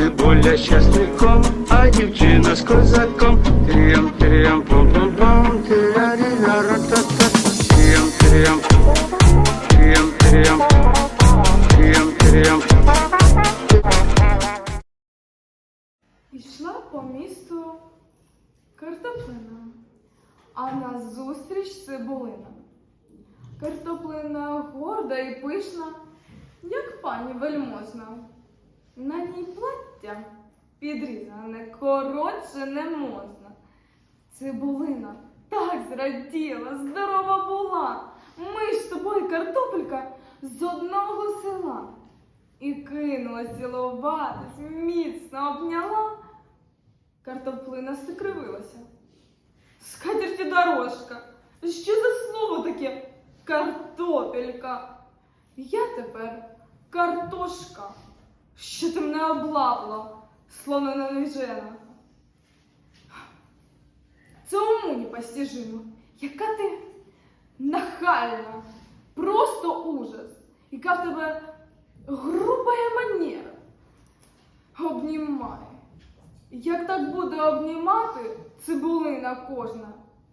цибуля з часником, а дівчина з козаком. Тріям, тріям, пом пом пом тирарі-ра-ра-та-та. Тріям, тріям, тріям, тріям, тріям, тріям. Йшла по місту картоплина, а назустріч цибулина. Картоплина горда і пишна, як пані вельможна. На ній плаття підрізане, коротше не можна. Цибулина так зраділа, здорова була. Ми ж з тобою картопелька з одного села. І кинула цілуватись, міцно обняла. Картоплина скривилася. Скатерті дорожка. Що за слово таке картопелька? Я тепер картошка. Що ти мене облапла, словно навіжена. Це уму непостижимо. Яка ти нахальна, просто ужас. Яка в тебе грубая манера. Обнімай. Як так буде обнімати цибулина кожна,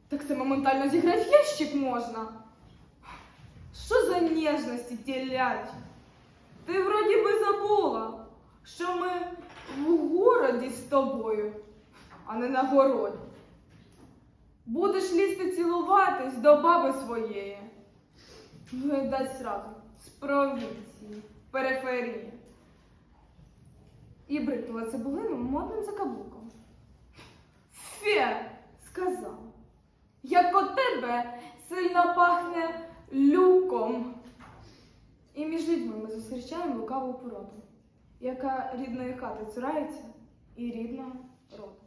так це моментально зіграти ящик можна. Що за ніжності телячі? Ти вроді би забула, що ми в городі з тобою, а не на городі. Будеш лізти цілуватись до баби своєї. Видать сразу з провінції, периферії. І брикнула цибулину модним закаблуком. Фе, сказав, як от тебе сильно пахне люком. І між людьми ми зустрічаємо лукаву породу, яка рідної хати цурається і рідного роду.